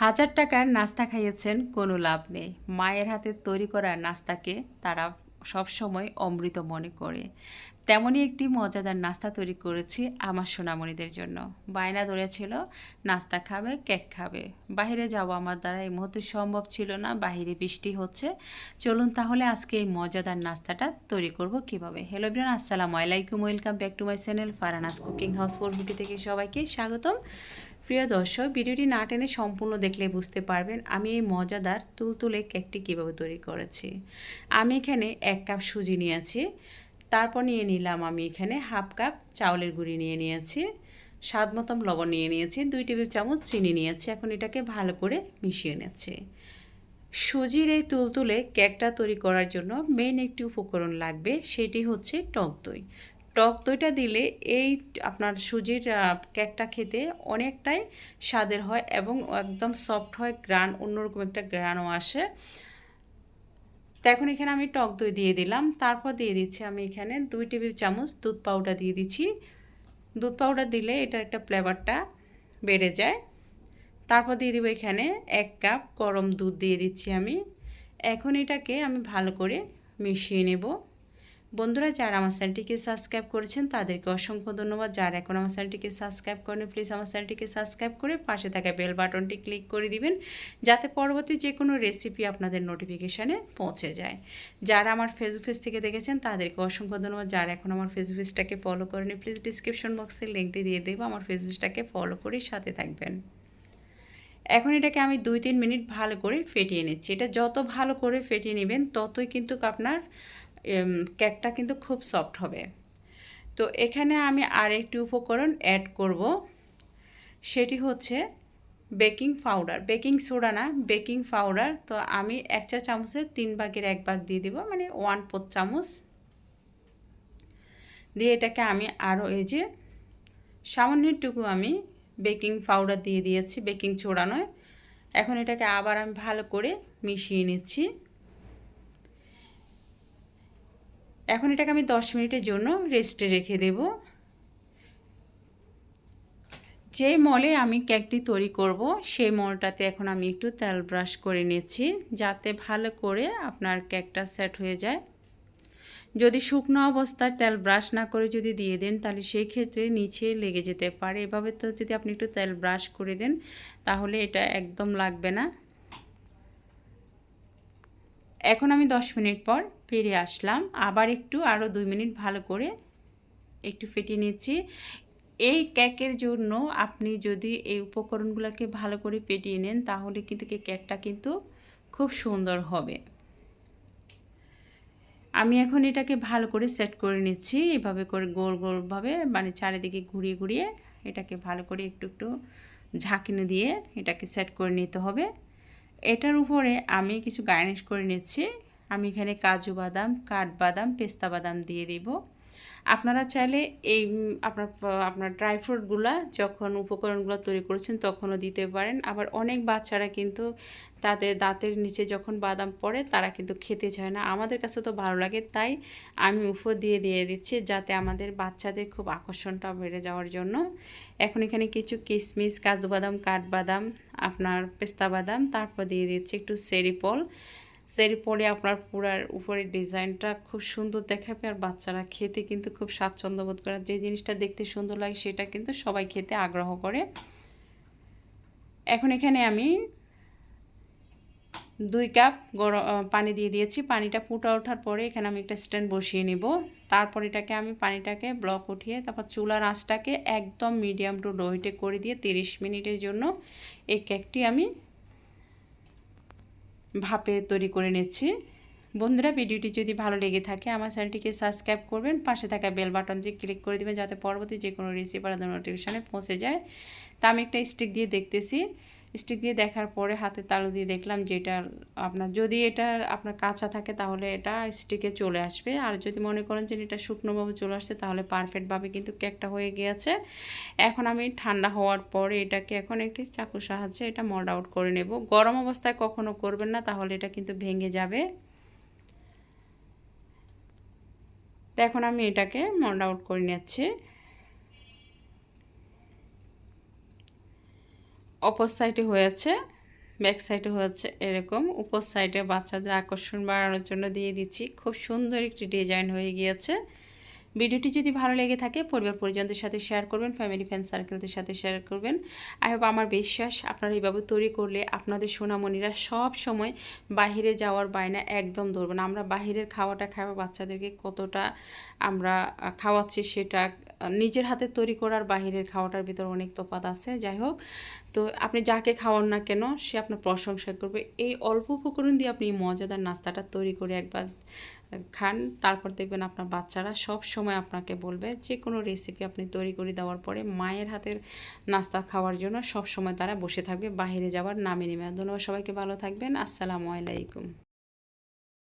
হাজার টাকার নাস্তা খাইয়েছেন, কোনো লাভ নেই। মায়ের হাতে তৈরি করা নাস্তাকে তারা সবসময় অমৃত মনে করে। তেমনই একটি মজাদার নাস্তা তৈরি করেছি আমার সোনামণিদের জন্য। বায়না ধরেছিল, নাস্তা খাবে, কেক খাবে। বাইরে যাওয়া আমার দ্বারা এই মুহূর্তে সম্ভব ছিল না বাইরে বৃষ্টি হচ্ছে। চলুন তাহলে আজকে এই মজাদার নাস্তাটা তৈরি করব কীভাবে? হ্যালো ব্রিয়ান আসসালামু আলাইকুম। Welcome back to my channel Faranas cooking house four থেকে সবাইকে স্বাগতম। প্রিয় দর্শক, ভিডিওটি না টেনে সম্পূর্ণ দেখলে বুঝতে পারবেন আমি এই মজাদার তুলতুলে কেকটি কীভাবে তৈরি করেছি। আমি এখানে এক কাপ সুজি নিয়েছি, তারপর নিয়ে নিলাম আমি এখানে হাফ কাপ চাউলের গুঁড়ি নিয়ে নিয়েছি, স্বাদ মতন লবণ নিয়ে নিয়েছি, দুই টেবিল চামচ চিনি নিয়েছি, এখন এটাকে ভালো করে মিশিয়ে নিচ্ছি। সুজির এই তুলতুলে কেকটা তৈরি করার জন্য মেন একটি উপকরণ লাগবে, সেটি হচ্ছে টক দই। টক দইটা দিলে এই আপনার সুজির কেকটা খেতে অনেকটাই স্বাদের হয় এবং একদম সফট হয় গ্রান অন্যরকম একটা গ্রানও আসে। তো এখন এখানে আমি টক দই দিয়ে দিলাম। তারপর দিয়ে দিচ্ছি আমি এখানে দুই টেবিল চামচ দুধ পাউডার দিয়ে দিচ্ছি। দুধ পাউডার দিলে এটার একটা ফ্লেভারটা বেড়ে যায়। তারপর দিয়ে দিব এখানে এক কাপ গরম দুধ দিয়ে দিচ্ছি আমি। এখন এটাকে আমি ভালো করে মিশিয়ে নেব। বন্ধুরা, যারা আমার চ্যানেলটিকে সাবস্ক্রাইব করেছেন, তাদেরকে অসংখ্য ধন্যবাদ। যারা এখন আমার চ্যানেলটিকে সাবস্ক্রাইব করেন, প্লিজ আমার চ্যানেলটিকে সাবস্ক্রাইব করে পাশে থাকা বেল বাটনটি ক্লিক করে দিবেন, যাতে পরবর্তী যে কোনো রেসিপি আপনাদের নোটিফিকেশানে পৌঁছে যায়। যারা আমার ফেসবুক পেজ থেকে দেখেছেন, তাদেরকে অসংখ্য ধন্যবাদ। যারা এখন আমার ফেসবুক পেজটাকে ফলো করেন প্লিজ ডিসক্রিপশন বক্সে লিঙ্কটি দিয়ে দেবো, আমার ফেসবুকটাকে ফলো করে সাথে থাকবেন। এখন এটাকে আমি দুই তিন মিনিট ভালো করে ফেটিয়ে নিচ্ছি। এটা যত ভালো করে ফেটিয়ে নেবেন, ততই কিন্তু আপনার কেকটা কিন্তু খুব সফট হবে। তো এখানে আমি আর একটি উপকরণ অ্যাড করব। সেটি হচ্ছে বেকিং পাউডার বেকিং সোডা না বেকিং পাউডার তো আমি এক চা চামচের তিন ভাগের এক ভাগ দিয়ে দেবো মানে ওয়ান ফোর চামচ। দিয়ে এটাকে আমি আরও এই যে সামান্যটুকু আমি বেকিং পাউডার দিয়ে দিয়েছি বেকিং সোডা নয়। এখন এটাকে আবার আমি ভালো করে মিশিয়ে নিচ্ছি। এখন এটাকে আমি দশ মিনিটের জন্য রেস্টে রেখে দেব। যে মলে আমি কেকটি তৈরি করব, সেই মলটাতে এখন আমি একটু তেল ব্রাশ করে নিচ্ছি, যাতে ভালো করে আপনার কেকটা সেট হয়ে যায়। যদি শুকনো অবস্থায় তেল ব্রাশ না করে যদি দিয়ে দেন, তাহলে সেই ক্ষেত্রে নিচে লেগে যেতে পারে। এভাবে তো যদি আপনি একটু তেল ব্রাশ করে দেন, তাহলে এটা একদম লাগবে না। এখন আমি দশ মিনিট পর ফিরে আসলাম। আবার একটু আরও দুই মিনিট ভালো করে একটু ফেটিয়ে নিচ্ছি। এই কেকের জন্য আপনি যদি এই উপকরণগুলোকে ভালো করে পেটিয়ে নেন, তাহলে কিন্তু কেকটা কিন্তু খুব সুন্দর হবে। আমি এখন এটাকে ভালো করে সেট করে নিচ্ছি। এভাবে করে গোল, গোলভাবে মানে চারিদিকে ঘুরিয়ে ঘুরিয়ে এটাকে ভালো করে একটু একটু ঝাঁকিনে দিয়ে এটাকে সেট করে নিতে হবে। এটার উপরে আমি কিছু গার্নিশ করে নিচ্ছি। আমি এখানে কাজু বাদাম কাঠবাদাম পেস্তা বাদাম দিয়ে দিব। আপনারা চাইলে এই আপনার আপনার ড্রাই ফ্রুটগুলো যখন উপকরণগুলো তৈরি করেছেন তখনও দিতে পারেন। আবার অনেক বাচ্চারা কিন্তু তাদের দাঁতের নিচে যখন বাদাম পড়ে তারা কিন্তু খেতে চায় না। আমাদের কাছে তো ভালো লাগে, তাই আমি উফো দিয়ে দিয়ে দিচ্ছি যাতে আমাদের বাচ্চাদের খুব আকর্ষণটা বেড়ে যাওয়ার জন্য। এখন এখানে কিছু কিশমিশ কাজু বাদাম, কাঠবাদাম, আপনার পেস্তা বাদাম, তারপর দিয়ে দিচ্ছি একটু সেরিপল। সেরি পরে আপনার পুরার উপরের ডিজাইনটা খুব সুন্দর দেখাবে আর বাচ্চারা খেতে কিন্তু খুব স্বাচ্ছন্দ্য বোধ করে। যে জিনিসটা দেখতে সুন্দর লাগে সেটা কিন্তু সবাই খেতে আগ্রহ করে। এখন এখানে আমি দুই কাপ গরম পানি দিয়ে দিয়েছি। পানিটা ফুটা ওঠার পরে এখানে আমি একটা স্ট্যান্ড বসিয়ে নেব। তারপর এটাকে আমি পানিটাকে ব্লক উঠিয়ে তারপর চুলার আঁচটাকে একদম মিডিয়াম টু লো হিটে করে দিয়ে তিরিশ মিনিটের জন্য এই কেকটি আমি ভাপে তৈরি করে নিচ্ছি। বন্ধুরা, ভিডিওটি যদি ভালো লেগে থাকে, আমার চ্যানেলটিকে সাবস্ক্রাইব করবেন। পাশে থাকা বেল বাটনটি ক্লিক করে দেবেন, যাতে পরবর্তী যে কোনো রেসিপি আপনাদের নোটিফিকেশানে পৌঁছে যায়। তা আমি একটা স্টিক দিয়ে দেখতেছি। স্টিক দিয়ে দেখার পরে হাতে তালু দিয়ে দেখলাম যে এটা আপনার, যদি এটা আপনার কাঁচা থাকে তাহলে এটা স্টিকে চলে আসবে। আর যদি মনে করেন যে এটা শুকনোভাবে চলে আসছে তাহলে পারফেক্টভাবে কিন্তু কেকটা হয়ে গিয়েছে। এখন আমি ঠান্ডা হওয়ার পরে এটাকে এখন একটি চাকুর সাহায্যে এটা মোল্ড আউট করে নেব। গরম অবস্থায় কখনো করবেন না, তাহলে এটা কিন্তু ভেঙে যাবে। এখন আমি এটাকে মোল্ড আউট করে নিচ্ছি। অপর সাইডে হয়েছে, ব্যাক সাইডে হয়েছে এরকম। উপর সাইডে বাচ্চাদের আকর্ষণ বাড়ানোর জন্য দিয়ে দিচ্ছি। খুব সুন্দর একটি ডিজাইন হয়ে গিয়েছে। ভিডিওটি যদি ভালো লেগে থাকে, পরিবার পরিজনদের সাথে শেয়ার করবেন ফ্যামিলি ফ্রেন্ড সার্কেলদের সাথে শেয়ার করবেন। আই হোপ আমার বিশ্বাস, আপনারা এইভাবে তৈরি করলে আপনাদের সোনামণিরা সব সময় বাহিরে যাওয়ার বায়না একদম ধরবে না। আমরা বাহিরের খাওয়াটা খাওয়া বাচ্চাদেরকে কতটা আমরা খাওয়াচ্ছি সেটা নিজের হাতে তৈরি করার বাহিরের খাওয়াটার ভিতর অনেক তফাৎ আছে। যাই হোক, তো আপনি যাকে খাওয়ান না কেন, সে আপনার প্রশংসা করবে। এই অল্প উপকরণ দিয়ে আপনি মজাদার নাস্তাটা তৈরি করে একবার খান, তারপর দেখবেন আপনার বাচ্চারা সব সময় আপনাকে বলবে যে কোনো রেসিপি আপনি তৈরি করে দেওয়ার পরে মায়ের হাতের নাস্তা খাওয়ার জন্য সব সময় তারা বসে থাকবে বাইরে যাওয়ার নামে নেবে ধন্যবাদ সবাইকে, ভালো থাকবেন। আসসালামু আলাইকুম।